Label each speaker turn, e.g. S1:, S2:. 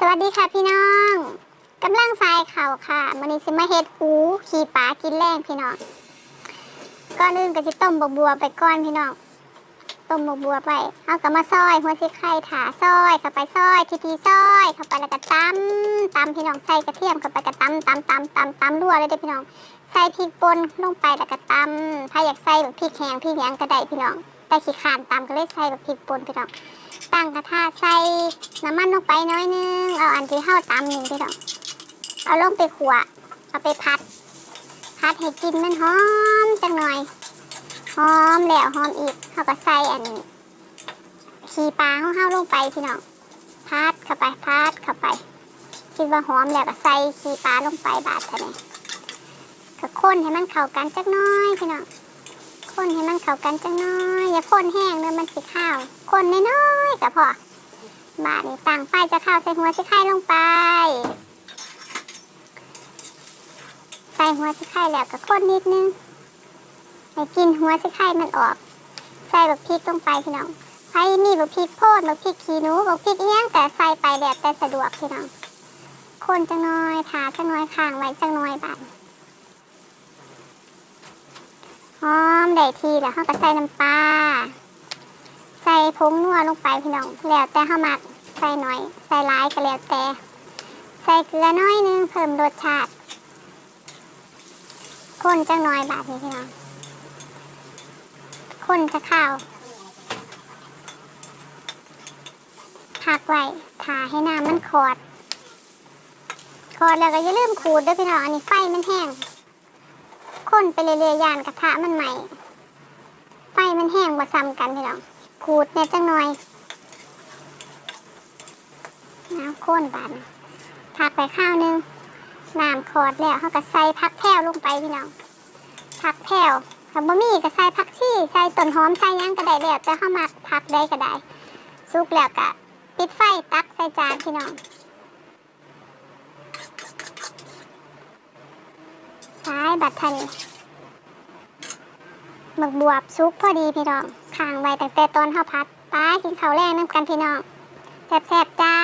S1: สวัสดีค่ะพี่น้องกำลังทรายเข่าค่ะมันนี้สิมาเฮ็ดหูขี่ปลากินแรงพี่น้องก่อนอื่นก็จะต้มบกบัวไปก่อนพี่น้องต้มบกบัวไปเอากลับมาซอยหัวสิไข่ถาซอยเข้าไปซอยทีทีซอยเข้าไปแล้วก็ตำตำพี่น้องใส่กระเทียมเข้าไปก็ตำตำตำตำตำรั่วเลยเด้อพี่น้องใส่พริกป่นลงไปแล้วก็ตำถ้าอยากใส่แบบพริกแห้งพริกแหยังก็ได้พี่น้อง แต่ขี้ขานตำก็เลยใส่แบบพริกป่นพี่น้องตั้งกระทะใส่น้ำมันลงไปน้อยนึง เอาอันที่เข้าตำหนึ่งพี่น้องเอาลงไปขัวเอาไปพัด พัดให้กินมันหอมจังหน่อยหอมแล้วหอมอีกเขาก็ใส่อันขี้ปลาเขาลงไปพี่น้องพัดเข้าไปพัดเข้าไปคิดว่าหอมแล้วก็ใส่ขี้ปลาลงไปบาดเท่านี้ก็คนให้มันเข้ากันจักน้อยพี่น้อง คนให้มันเข้ากันจังน้อย อย่าคนแห้งเลยมันสิข้าว คนน้อยๆก็พอบาดนี้ตั้งไฟจะข้าวใส่หัวชิไข่ลงไป ใส่หัวชิไข่แล้วก็คนนิดนึงให้กินหัวชิไข่มันออก ใส่แบบพริกลงไปพี่น้องใส่มีแบบพริกโพดแบบพริกขี้หนูแบบพริกเอี้ยงแต่ใส่ไปแบบแต่สะดวกพี่น้องคนจังน้อยถาจังน้อยข้างไว้จังน้อยบาดหอ มได้ทีแล้วเขาก็ใส่น้ำปลาใส่ผงนัวลงไปพี่น้อง แล้วแต่เขามักใส่น่อย ใส่ร้ายก็แล้วแต่ ใส่เกลือน้อยนึงเพิ่มรสชาติคนจังน้อยบาทนี้พี่น้องคนจะข้าวพักไว้ทาให้น้ำมันขอดขอดแล้วก็อย่าลืมขูดด้วยพี่น้องอันนี้ไฟมันแห้งคนไปเรื่อยๆยานกระทะมันใหม่ มันแห้งมาซ้ำกันพี่น้องขูดเนี่ยจังหน่อยน้ำข้นบานผักไปข้าวหนึงน้ำคอดแล้วเขาก็ใส่ผักแพรวลงไปพี่น้องผักแพรวถ้าบ่มีก็ใส่ผักชีใส่ต้นหอมใส่หยังก็ได้แล้วแต่เขามักผักได้ก็ได้สุกแล้วก็ปิดไฟตักใส่จานพี่น้องซ้ายบัตรทัน หมึกบวบซุกพอดีพี่น้องค้างไว้ตั้งแต่ตอนข้าวพัดป้ากินข้าวแรงน้ำกันพี่น้องแซ่บๆจ้า